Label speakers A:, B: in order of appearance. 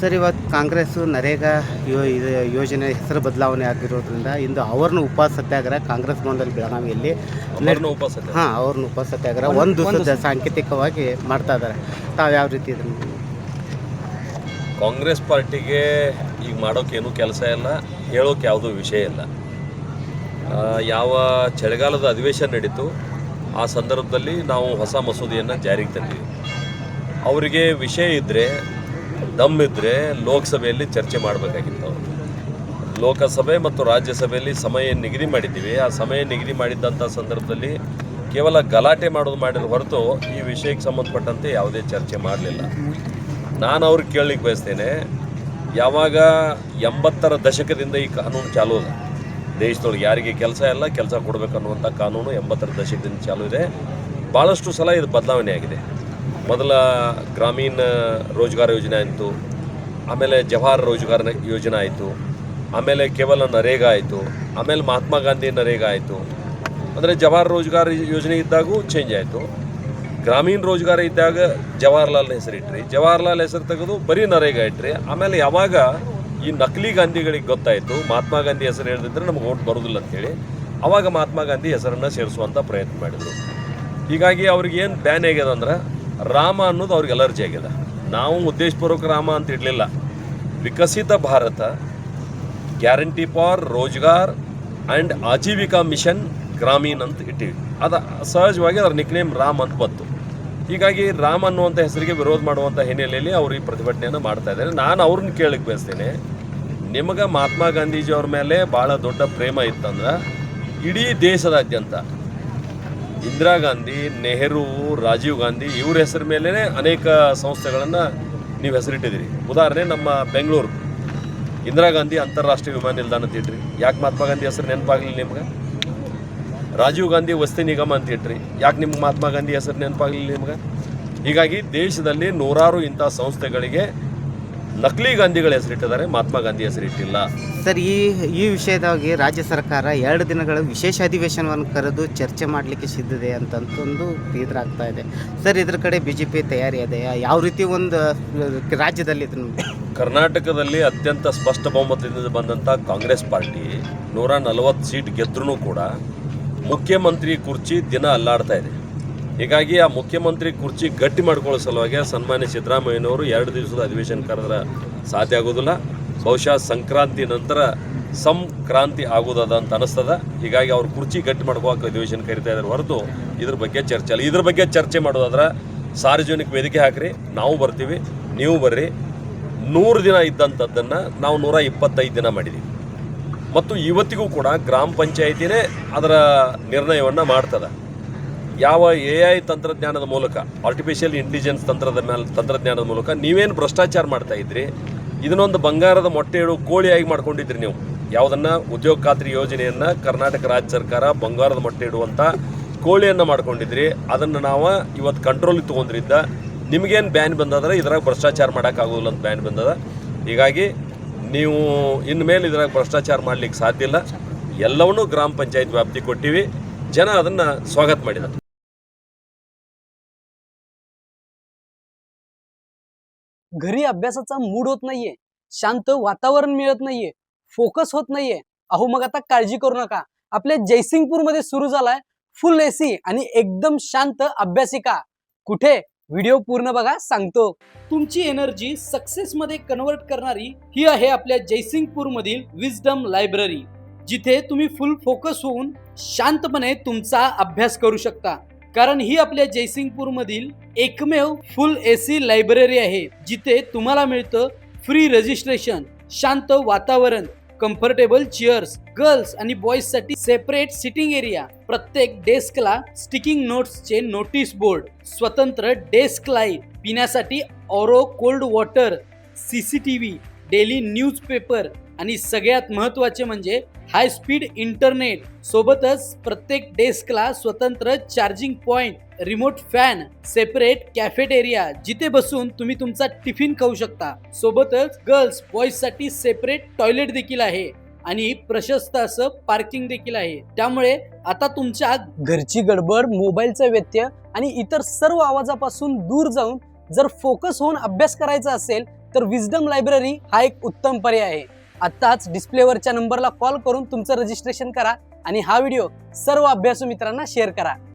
A: Sir ಇವತ್ತು ಕಾಂಗ್ರೆಸ್ಸು ನರೇಗಾ ಯೋ ಇದು ಯೋಜನೆ ಹೆಸರು ಬದಲಾವಣೆ ಆಗಿರೋದ್ರಿಂದ ಇಂದು ಅವ್ರನ್ನ ಉಪವಾಸ ಸತ್ಯಾಗ್ರಹ ಕಾಂಗ್ರೆಸ್ ಭವನದಲ್ಲಿ ಬೆಳಗಾವಿಯಲ್ಲಿ ಹಾಂ ಅವ್ರನ್ನ ಉಪವಾಸ ಸತ್ಯಾಗ್ರಹ ಒಂದು ದಿವಸದ ಸಾಂಕೇತಿಕವಾಗಿ ಮಾಡ್ತಾ ಇದ್ದಾರೆ. ತಾವು ಯಾವ ರೀತಿ ಇದನ್ನು
B: ಕಾಂಗ್ರೆಸ್ ಪಾರ್ಟಿಗೆ ಈಗ ಮಾಡೋಕ್ಕೇನು ಕೆಲಸ ಇಲ್ಲ ಹೇಳೋಕೆ ಯಾವುದೂ ವಿಷಯ ಇಲ್ಲ. ಯಾವ ಚಳಿಗಾಲದ ಅಧಿವೇಶನ ನಡೀತು ಆ ಸಂದರ್ಭದಲ್ಲಿ ನಾವು ಹೊಸ ಮಸೂದೆಯನ್ನು ಜಾರಿಗೆ ತಂದಿವಿ. ಅವರಿಗೆ ವಿಷಯ ಇದ್ದರೆ ದಮ್ ಇದ್ರೆ ಲೋಕಸಭೆಯಲ್ಲಿ ಚರ್ಚೆ ಮಾಡಬೇಕಾಗಿತ್ತು. ಅವರು ಲೋಕಸಭೆ ಮತ್ತು ರಾಜ್ಯಸಭೆಯಲ್ಲಿ ಸಮಯ ನಿಗದಿ ಮಾಡಿದ್ದೀವಿ. ಆ ಸಮಯ ನಿಗದಿ ಮಾಡಿದ್ದಂಥ ಸಂದರ್ಭದಲ್ಲಿ ಕೇವಲ ಗಲಾಟೆ ಮಾಡೋದು ಮಾಡಿದ ಹೊರತು ಈ ವಿಷಯಕ್ಕೆ ಸಂಬಂಧಪಟ್ಟಂತೆ ಯಾವುದೇ ಚರ್ಚೆ ಮಾಡಲಿಲ್ಲ. ನಾನು ಅವ್ರಿಗೆ ಕೇಳಲಿಕ್ಕೆ ಬಯಸ್ತೇನೆ, ಯಾವಾಗ ಎಂಬತ್ತರ ದಶಕದಿಂದ ಈ ಕಾನೂನು ಚಾಲೂ ಇದೆ ದೇಶದೊಳಗೆ ಯಾರಿಗೆ ಕೆಲಸ ಇಲ್ಲ, ಕೆಲಸ ಕೊಡಬೇಕನ್ನುವಂಥ ಕಾನೂನು ಎಂಬತ್ತರ ದಶಕದಿಂದ ಚಾಲೂ ಇದೆ. ಭಾಳಷ್ಟು ಸಲ ಇದು ಬದಲಾವಣೆ ಆಗಿದೆ. ಮೊದಲ ಗ್ರಾಮೀಣ ರೋಜ್ಗಾರ್ ಯೋಜನೆ ಆಯಿತು. ಆಮೇಲೆ ಜವಾಹರ್ ರೋಜ್ಗಾರ್ ಯೋಜನೆ ಆಯಿತು. ಆಮೇಲೆ ಕೇವಲ ನರೇಗಾ ಆಯಿತು. ಆಮೇಲೆ ಮಹಾತ್ಮ ಗಾಂಧಿ ನರೇಗಾ ಆಯಿತು. ಅಂದರೆ ಜವಾಹರ್ ರೋಜ್ಗಾರ್ ಯೋಜನೆ ಇದ್ದಾಗೂ ಚೇಂಜ್ ಆಯಿತು. ಗ್ರಾಮೀಣ ರೋಜ್ಗಾರ ಇದ್ದಾಗ ಜವಾಹರ್ಲಾಲ್ ಹೆಸರಿಟ್ರಿ ಜವಾಹರ್ಲಾಲ್ ಹೆಸರು ತೆಗೆದು ಬರೀ ನರೇಗಾ ಇಟ್ರಿ. ಆಮೇಲೆ ಯಾವಾಗ ಈ ನಕಲಿ ಗಾಂಧಿಗಳಿಗೆ ಗೊತ್ತಾಯಿತು. ಮಹಾತ್ಮ ಗಾಂಧಿ ಹೆಸರು ಹೇಳಿದ್ರೆ ನಮ್ಗೆ ಓಟ್ ಬರೋದಿಲ್ಲ ಅಂತೇಳಿ. ಆವಾಗ ಮಹಾತ್ಮ ಗಾಂಧಿ ಹೆಸರನ್ನು ಸೇರಿಸುವಂಥ ಪ್ರಯತ್ನ ಮಾಡಿದರು. ಹೀಗಾಗಿ ಅವ್ರಿಗೆ ಏನು ಬ್ಯಾನ್ ಆಗ್ಯದ ಅಂದ್ರೆ ರಾಮ ಅನ್ನೋದು ಅವ್ರಿಗೆ ಅಲರ್ಜಿ ಆಗ್ಯದ ನಾವು ಉದ್ದೇಶಪೂರ್ವಕ ರಾಮ ಅಂತ ಇಡಲಿಲ್ಲ. Viksit Bharat guarantee for Rozgar and Ajeevika mission Gramin ಅಂತ ಇಟ್ಟಿವಿ. ಅದು ಸಹಜವಾಗಿ ಅದರ ನಿಕ್ನೇಮ್ ರಾಮ್ ಅಂತ ಬಂತು. ಹೀಗಾಗಿ ರಾಮ್ ಅನ್ನುವಂಥ ಹೆಸರಿಗೆ ವಿರೋಧ ಮಾಡುವಂಥ ಹಿನ್ನೆಲೆಯಲ್ಲಿ ಅವರು ಈ ಪ್ರತಿಭಟನೆಯನ್ನು ಮಾಡ್ತಾ ಇದ್ದಾರೆ. ನಾನು ಅವ್ರನ್ನ ಕೇಳಕ್ಕೆ ಬಯಸ್ತೇನೆ. ನಿಮಗೆ ಮಹಾತ್ಮ ಗಾಂಧೀಜಿ ಅವ್ರ ಮೇಲೆ ಭಾಳ ದೊಡ್ಡ ಪ್ರೇಮ ಇತ್ತಂದ್ರೆ ಇಡೀ ದೇಶದಾದ್ಯಂತ ಇಂದಿರಾ ಗಾಂಧಿ, ನೆಹರು, ರಾಜೀವ್ ಗಾಂಧಿ ಇವ್ರ ಹೆಸರ ಮೇಲೇ ಅನೇಕ ಸಂಸ್ಥೆಗಳನ್ನು ನೀವು ಹೆಸರಿಟ್ಟಿದ್ದೀರಿ. ಉದಾಹರಣೆ ನಮ್ಮ ಬೆಂಗಳೂರು. ಇಂದಿರಾ ಗಾಂಧಿ ಅಂತಾರಾಷ್ಟ್ರೀಯ ವಿಮಾನ ನಿಲ್ದಾಣ ಅಂತ ಇಟ್ರಿ ಯಾಕೆ ಮಹಾತ್ಮ ಗಾಂಧಿ ಹೆಸರು ನೆನಪಾಗಲಿಲ್ಲ ನಿಮ್ಗೆ? ರಾಜೀವ್ ಗಾಂಧಿ ವಸತಿ ನಿಗಮ ಅಂತ ಇಟ್ರಿ. ಯಾಕೆ ನಿಮ್ಗೆ ಮಹಾತ್ಮ ಗಾಂಧಿ ಹೆಸರು ನೆನಪಾಗಲಿಲ್ಲ ನಿಮ್ಗೆ? ಹೀಗಾಗಿ ದೇಶದಲ್ಲಿ ನೂರಾರು ಇಂಥ ಸಂಸ್ಥೆಗಳಿಗೆ ನಕಲಿ ಗಾಂಧಿಗಳ ಹೆಸರಿಟ್ಟಿದ್ದಾರೆ ಮಹಾತ್ಮ ಗಾಂಧಿ ಹೆಸರಿಟ್ಟಿಲ್ಲ.
A: ಸರ್ ಈ ಈ ವಿಷಯದಾಗಿ ರಾಜ್ಯ ಸರ್ಕಾರ ಎರಡು ದಿನಗಳ ವಿಶೇಷ ಅಧಿವೇಶನವನ್ನು ಕರೆದು ಚರ್ಚೆ ಮಾಡಲಿಕ್ಕೆ ಸಿದ್ಧತೆ ಅಂತಂತಂದು ಇದ್ರಾಗ್ತಾ ಇದೆ. ಸರ್ ಇದ್ರ ಕಡೆ ಬಿ ಜೆ ಪಿ ತಯಾರಿ ಇದೆಯಾ ಯಾವ ರೀತಿ ಒಂದು ರಾಜ್ಯದಲ್ಲಿ ಇದನ್ನು
B: ಕರ್ನಾಟಕದಲ್ಲಿ ಅತ್ಯಂತ ಸ್ಪಷ್ಟ ಬಹುಮತದಿಂದ ಬಂದಂಥ ಕಾಂಗ್ರೆಸ್ ಪಾರ್ಟಿ ನೂರ ನಲವತ್ತು ಸೀಟ್ ಗೆದ್ರೂ ಕೂಡ ಮುಖ್ಯಮಂತ್ರಿ ಕುರ್ಚಿ ದಿನ ಅಲ್ಲಾಡ್ತಾ ಇದೆ. ಹೀಗಾಗಿ ಆ ಮುಖ್ಯಮಂತ್ರಿ ಕುರ್ಚಿ ಗಟ್ಟಿ ಮಾಡ್ಕೊಳ್ಳೋ ಸಲುವಾಗಿ ಸನ್ಮಾನ್ಯ ಸಿದ್ದರಾಮಯ್ಯನವರು ಎರಡು ದಿವಸದ ಅಧಿವೇಶನ ಕರೆದ್ರೆ ಸಾಧ್ಯ ಆಗೋದಿಲ್ಲ. ಬಹುಶಃ ಸಂಕ್ರಾಂತಿ ನಂತರ ಸಂಕ್ರಾಂತಿ ಆಗೋದದ ಅಂತ ಅನಿಸ್ತದ. ಹೀಗಾಗಿ ಅವ್ರು ಕುರ್ಚಿ ಗಟ್ಟಿ ಮಾಡ್ಕೋಕೆ ಅಧಿವೇಶನ ಕರಿತಾ ಇದ್ದಾರೆ. ಹೊರತು ಇದ್ರ ಬಗ್ಗೆ ಚರ್ಚೆ ಅಲ್ಲ ಇದ್ರ ಬಗ್ಗೆ ಚರ್ಚೆ ಮಾಡೋದಾದ್ರೆ ಸಾರ್ವಜನಿಕ ವೇದಿಕೆ ಹಾಕ್ರಿ. ನಾವು ಬರ್ತೀವಿ, ನೀವು ಬರ್ರಿ. ನೂರು ದಿನ ಇದ್ದಂಥದ್ದನ್ನು ನಾವು ನೂರ ಇಪ್ಪತ್ತೈದು ದಿನ ಮಾಡಿದ್ದೀವಿ ಮತ್ತು ಇವತ್ತಿಗೂ ಕೂಡ ಗ್ರಾಮ ಪಂಚಾಯಿತಿನೇ ಅದರ ನಿರ್ಣಯವನ್ನು ಮಾಡ್ತದೆ. ಯಾವ ಎ ಐ ತಂತ್ರಜ್ಞಾನದ ಮೂಲಕ ಆರ್ಟಿಫಿಷಿಯಲ್ ಇಂಟೆಲಿಜೆನ್ಸ್ ತಂತ್ರದ ಮೇಲೆ ತಂತ್ರಜ್ಞಾನದ ಮೂಲಕ ನೀವೇನು ಭ್ರಷ್ಟಾಚಾರ ಮಾಡ್ತಾ ಇದ್ರಿ? ಇದನ್ನೊಂದು ಬಂಗಾರದ ಮೊಟ್ಟೆ ಕೋಳಿಯಾಗಿ ಮಾಡ್ಕೊಂಡಿದ್ರಿ ನೀವು. ಯಾವುದನ್ನ? ಉದ್ಯೋಗ ಖಾತ್ರಿ ಯೋಜನೆಯನ್ನು ಕರ್ನಾಟಕ ರಾಜ್ಯ ಸರ್ಕಾರ ಬಂಗಾರದ ಮೊಟ್ಟೆ ಇಡುವಂಥ ಕೋಳಿಯನ್ನು ಮಾಡ್ಕೊಂಡಿದ್ರಿ. ಅದನ್ನು ನಾವು ಇವತ್ತು ಕಂಟ್ರೋಲಿಗೆ ತೊಗೊಂಡ್ರಿದ್ದ ನಿಮಗೇನು ಬ್ಯಾನ್ ಬಂದದ್ರೆ ಇದ್ರಾಗ ಭ್ರಷ್ಟಾಚಾರ ಮಾಡೋಕ್ಕಾಗೋದಿಲ್ಲ ಅಂತ ಬ್ಯಾನ್ ಬಂದದ. ಹೀಗಾಗಿ ನೀವು ಇನ್ಮೇಲೆ ಇದ್ರಾಗ ಭ್ರಷ್ಟಾಚಾರ ಮಾಡ್ಲಿಕ್ಕೆ ಸಾಧ್ಯ ಇಲ್ಲ. ಎಲ್ಲವನ್ನೂ ಗ್ರಾಮ ಪಂಚಾಯತ್ ವ್ಯಾಪ್ತಿ ಕೊಟ್ಟಿವಿ. ಜನ ಅದನ್ನು ಸ್ವಾಗತ ಮಾಡಿದ್ದಾರೆ
C: घरी अभ्यासाचा मूड होत नाहीये शांत वातावरण मिळत नाहीये फोकस होत नाहीये. अहो मग आता काळजी करू नका. आपल्या जयसिंगपूरमध्ये सुरू झालाय फुल एसी आणि एकदम शांत अभ्यासिका. कुठे? व्हिडिओ पूर्ण बघा सांगतो. तुमची एनर्जी सक्सेस मध्ये कन्वर्ट करणारी ही आहे आपल्या जयसिंगपूर मधील विजडम लायब्ररी जिथे तुम्ही फुल फोकस होऊन शांतपणे तुमचा अभ्यास करू शकता. कारण ही आपल्या जयसिंगपूर मधील एकमेव फुल एसी लायब्ररी आहे जिथे तुम्हाला मिळतं फ्री रजिस्ट्रेशन शांत वातावरण कम्फर्टेबल चेअर्स गर्ल्स आणि बॉईजसाठी सेपरेट सिटिंग एरिया प्रत्येक डेस्कला स्टिकिंग नोट्सचे नोटीस बोर्ड स्वतंत्र डेस्क लाइट पिण्यासाठी RO cold water CCTV daily news paper आणि सगळ्यात महत्त्वाचे म्हणजे हाय स्पीड इंटरनेट सोबतच प्रत्येक डेस्कला स्वतंत्र charging point remote fan separate cafeteria जिथे बसून तुम्ही तुमचा टिफिन खाऊ शकता. सोबतच गर्ल्स बॉईजसाठी सेपरेट टॉयलेट देखील आहे आणि प्रशस्त असं पार्किंग देखील आहे. त्यामुळे आता तुमच्या घरची गडबड मोबाईलचा व्यत्यय आणि इतर सर्व आवाजापासून दूर जाऊन जर फोकस होऊन अभ्यास करायचा असेल तर विजडम लायब्ररी हा एक उत्तम पर्याय आहे. आत्ताच डिस्प्लेवरच्या नंबरला कॉल करून तुमचं रजिस्ट्रेशन करा आणि हा व्हिडिओ सर्व अभ्यासू मित्रांना शेअर करा.